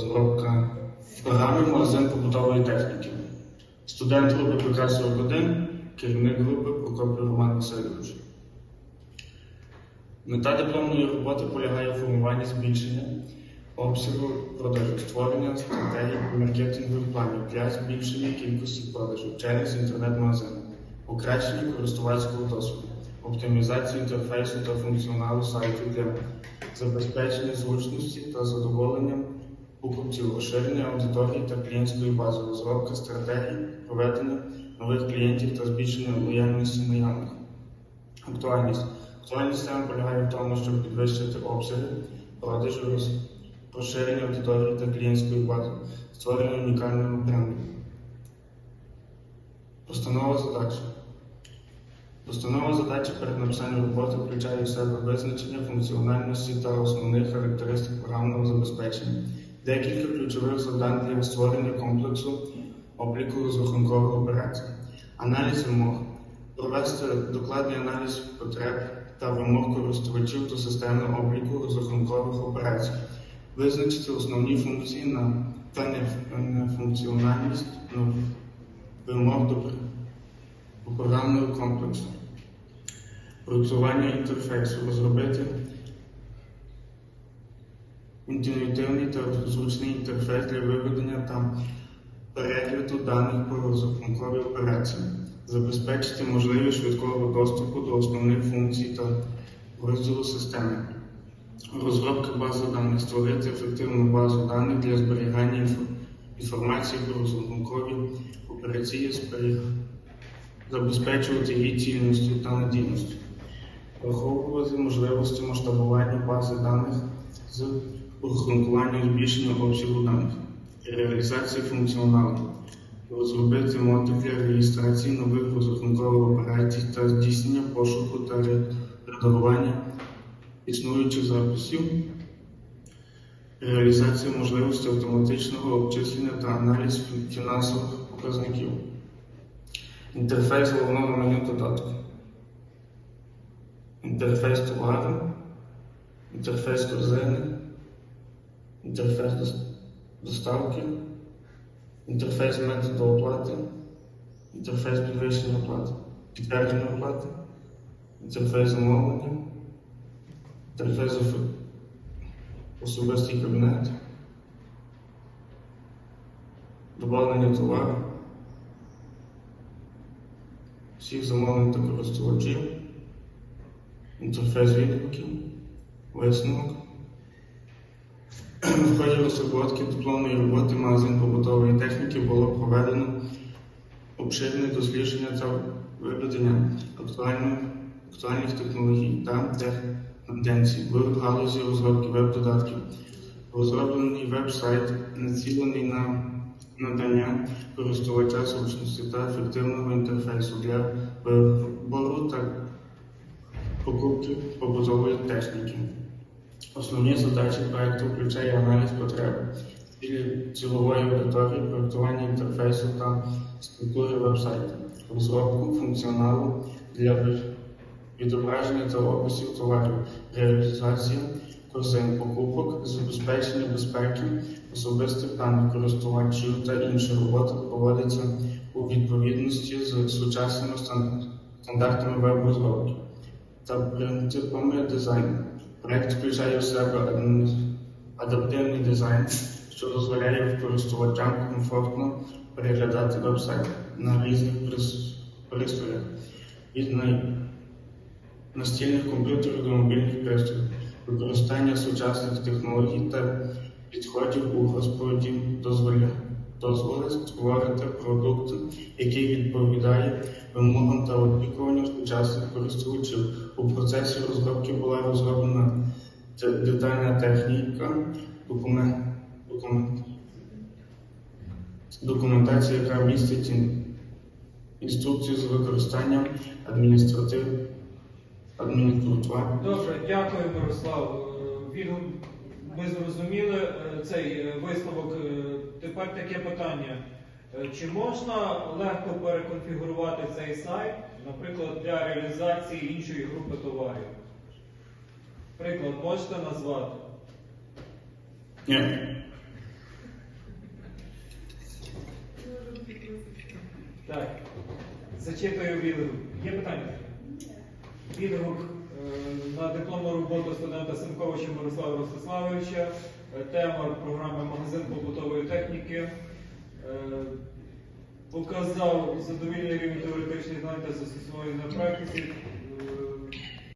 розробка програми магазин побутової техніки. Студент групи ПК-41, керівник групи Прокопій Роман Васильович. Мета дипломної роботи полягає в формуванні збільшення обсягу продажу, створення стратегій маркетингових планів для збільшення кількості продажів через інтернет-магазин, покращення користувацького досвіду, оптимізацію інтерфейсу та функціоналу сайту для забезпечення зручності та задоволення покупців, розширення аудиторії та клієнтської бази, розробка стратегій, проведення нових клієнтів та збільшення лояльності наявних. Актуальність. Актуальність теми полягає в тому, щоб підвищити обсяги продажу, розширення аудиторії та клієнтської бази, створення унікального бренду. Постанова задач. Постанова задачі перед написанням роботи включає в себе визначення функціональності та основних характеристик програмного забезпечення, декілька ключових завдань для створення комплексу обліку розрахункових операцій, аналіз вимог, провести докладний аналіз потреб та вимог користувачів до системи обліку розрахункових операцій, визначити основні функції на та нефункціональність ну, вимог до пр- програмного комплексу, проєктування інтерфейсу, розробити інтуїтивний та зручний інтерфейс для виведення та перегляду даних про розрахункові операції, забезпечити можливість швидкого доступу до основних функцій та розділу системи. Розробка бази даних, створити ефективну базу даних для зберігання інформації про розрахункові операції, забезпечувати її цільністю та надійністю, враховувати можливості масштабування бази даних з розрахункуванням збільшення обсягу даних, реалізація функціоналу, розробити модуль реєстрації нових розрахункових операцій та здійснення пошуку та редагування існуючих записів, реалізація можливості автоматичного обчислення та аналіз фінансових показників, інтерфейс головного меню додатку, інтерфейс товару, інтерфейс корзини, интерфейс доставки, интерфейс метод до оплати, интерфейс довършена оплата, изграждане оплата, интерфейс за молване, интерфейс за особести кабинет, добавяне това, всіх замовлених та користувачів, интерфейс відгуків, висновок, В ході розробки дипломної роботи магазин побутової техніки було проведено обширне дослідження та виведення актуальних технологій та тенденцій в галузі розробки веб-додатків. Розроблений веб-сайт націлений на надання користувача зручності та ефективного інтерфейсу для вибору та покупки побутової техніки. Основні задачі проекту включає аналіз потреб цілової аудиторії, проектування інтерфейсу та структури веб-сайту, розробку функціоналу для відображення та описів товарів, реалізація корзин покупок, забезпечення безпеки, особистих даних користувачів та інша робота проводиться у відповідності з сучасними стандартами веб-розробки та принципами дизайну. Проект включає в себе адаптивний дизайн, що дозволяє користувачам комфортно переглядати веб-сайт на різних пристроях від настільних комп'ютерів до мобільних пристроїв, використання сучасних технологій та підходів у розповіді дозволяє дозволить створити продукт, який відповідає вимогам та очікуванням сучасних користувачів. Процесі розробки була розроблена детальна техніка, документ, документ, документація, яка містить ін- інструкцію з використанням адміністратив, адміністрування. Добре, дякую, Мирослав. Е, ми зрозуміли е, цей е, висновок. Тепер таке питання. Чи можна легко переконфігурувати цей сайт, наприклад, для реалізації іншої групи товарів. Приклад можете назвати? Ні. Так. Зачитую відгук. Є питання? Відгук е, на дипломну роботу студента Симковича Мирослава Ростиславовича, е, тема програми магазин побутової техніки. Е, Е, Показав задовільний рівень теоретичних знань та застосування на практиці.